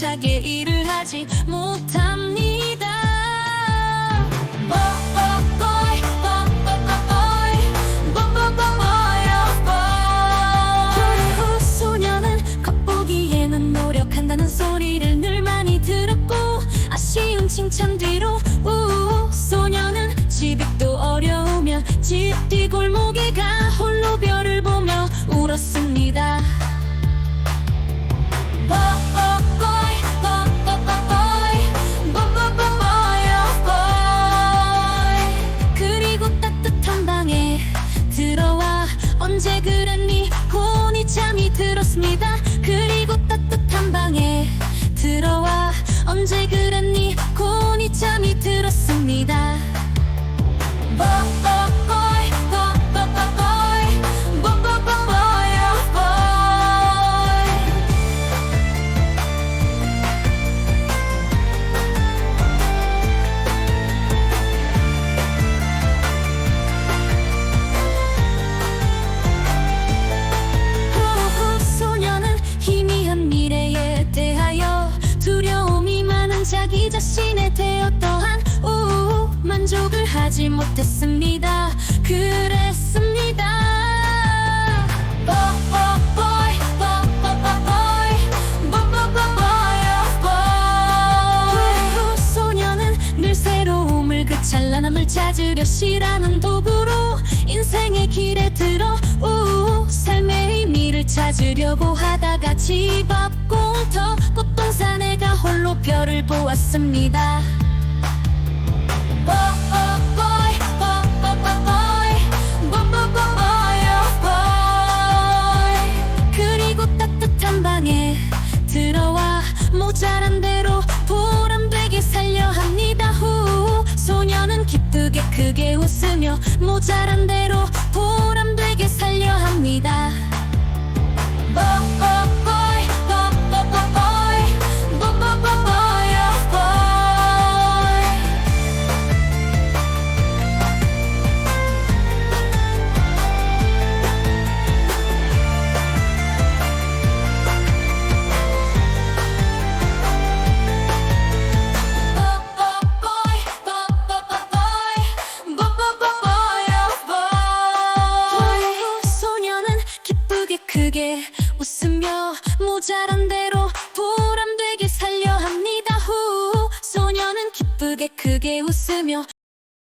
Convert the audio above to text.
매몰차게 일을 하지 못합니다. 소녀는 겉보기에는 노력한다는 소리를 늘 많이 들었고 아쉬운 칭찬 뒤로 우 소녀는 집입도 어려우며 집뒤 골목에 가 홀로 별을 보며 울었습니다 언제 그랬니? 혼이 잠이 들었습니다. 그리고 따뜻한 방에 들어와 언제 그 자기 자신에 대어 또한 우 만족을 하지 못했습니다. 그랬습 찾으려 싫어하는 도구로 인생의 길에 들어. 우 삶의 의미를 찾으려고 하다가 집 앞 공터 꽃동산에 가 홀로 별을 보았습니다 기쁘게 크게 웃으며 모자란 대로 크게 웃으며